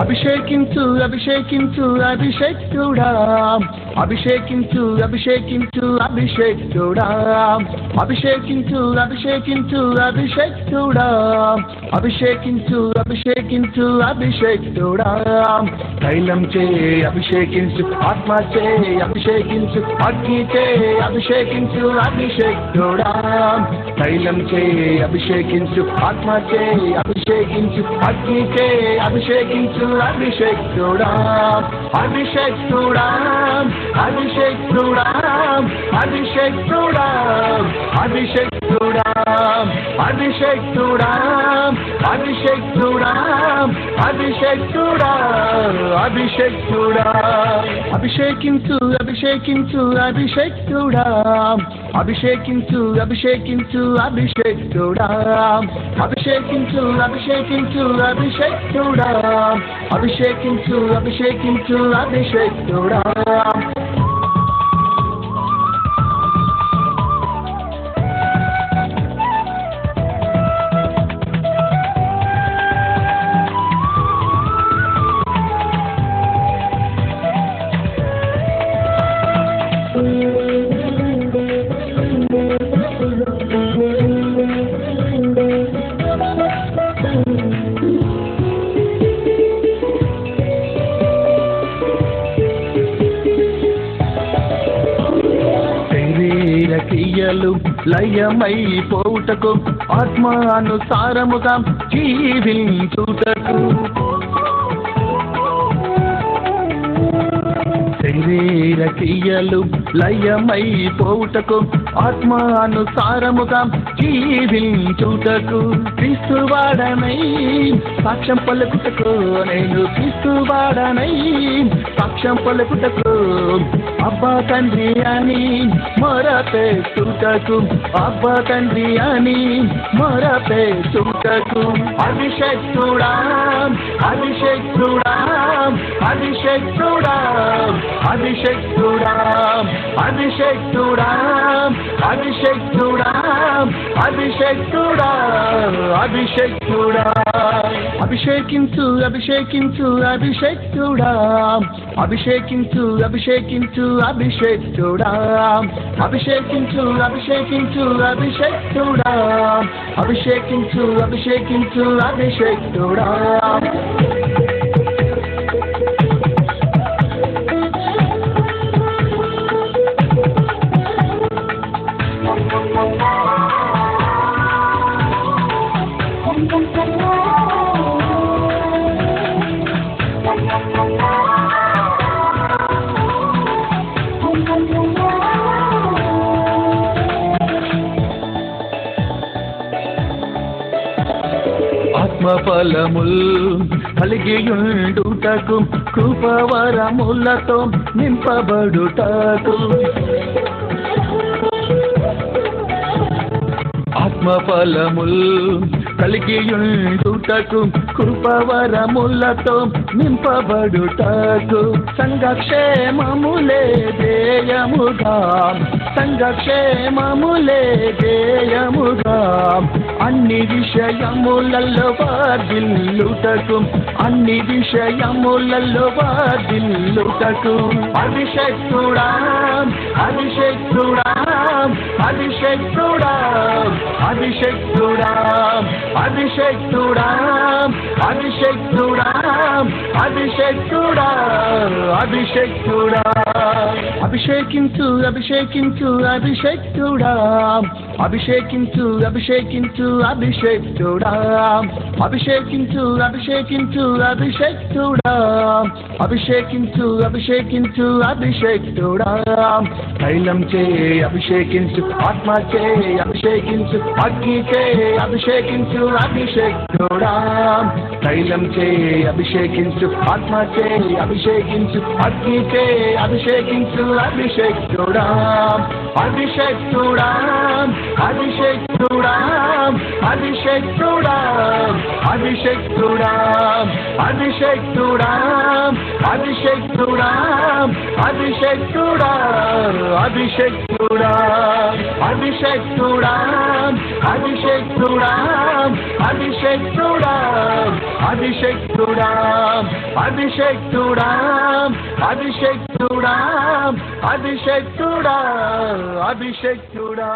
అభిషేకించు అభిషేకించు అభిషేక్తుడా అభిషేకించు అభిషేకించు అభిషేక్తుడా అభిషేకించు అభిషేకించు అభిషేక్తుడా అభిషేకించు అభిషేకించు అభిషేక్తుడా తైలం చే అభిషేకించు ఆత్మ చే అభిషేకించు అగ్ని చే అభిషేకించు అభిషేక్తుడా తైలం చే అభిషేకించు ఆత్మ చే అభిషేకించు అగ్ని చే అభిషేకించు అభిషేక్తుడా అభిషేక్తుడా అభిషేక్ ప్రుడా అభిషేక్ ప్రుడా అభిషేక్ ప్రుడా అభిషేక్ ప్రుడా అభిషేక్ ప్రుడా అభిషేక్ ప్రుడా అభిషేక్ ప్రుడా అభిషేకించు అభిషేకించు అభిషేక్ ప్రుడా అభిషేకించు అభిషేకించు అభిషేక్ ప్రుడా అభిషేకించు అభిషేకించు అభిషేక్ ప్రుడా అభిషేకించు అభిషేకించు అభిషేక్ ప్రుడా క్రియలు లయమై పోవుటకు ఆత్మానుసారముగా జీవించుటకు. శరీర క్రియలు లయమై పోవుటకు ఆత్మానుసారముగా జీవించుటకు క్రీస్తువాడనై. సాక్ష్యం పలుకుటకు నేను క్రీస్తువాడనై. సాక్ష్యం పలుకుటకు అబ్బా తండ్రి అని మొరపెట్టుటకు అబ్బా తండ్రి అని మొరపెట్టుటకు. అభిషక్తుడా అభిషక్తుడా అభిషక్ అభిషక్తుడాం అభిషక్తుడాం అభిషక్తుడాం అభిషేక్తుడా అభిషేక్తుడా. అభిషేకించు అభిషేకించు అభిషక్తుడాం. అభిషేకించు అభిషేకించు అభిషక్తుడాం. అభిషేకించు అభిషేకించు అభిషక్తుడాం. అభిషేకించు అభిషేకించు అభిషేక్తుడా. ఆత్మఫలముల్ కలిగియుండుటకు కృపవరములతో నింపబడుటకు. ఆత్మఫలముల్ కలిగియుండుటకు కృపవరములతో నింపబడుటకు సంఘక్షేమములే దేయముగా సంఘక్షేమములే దేయముగా అన్ని విషయములలో వాదిల్లుటకు అన్ని విషయములలో వాదిల్లుటకు అభిషక్తుడా అభిషక్తుడా అభిషక్తుడా. అభిషేక్తుడా అభిషేక్తుడా అభిషేక్తుడా అభిషక్తుడా అభిషక్తుడా. అభిషేకించు అభిషేకించు అభిషేక్తుడా. అభిషేకించు అభిషేకించు అభిషేక్తుడా. అభిషేకించు అభిషేకించు అభిషేక్తుడా. అభిషేకించు అభిషేకించు అభిషేక్తుడా. తైలం చే అభిషేకించు ఆత్మ చే అభిషేకించు అగ్ని చే అభిషేకించు అభిషేక్తుడా. తైలం చే అభిషేకించు ఆత్మ చే అభిషేకించు అగ్ని చే అభిషేకించు అభిషేకించు అభిషేక్తుడా. అభిషేక్తుడా. అభిషేక్తుడా అభిషేక్తుడా అభిషేక్తుడా అభిషేక్తుడా అభిషేక్తుడా అభిషేక్తుడా అభిషేక్తుడా అభిషేక్తుడా అభిషేక్తుడా అభిషేక్తుడా అభిషేక్తుడా అభిషేక్తుడా అభిషేక్తుడా అభిషేక్తుడా అభిషేక్తుడా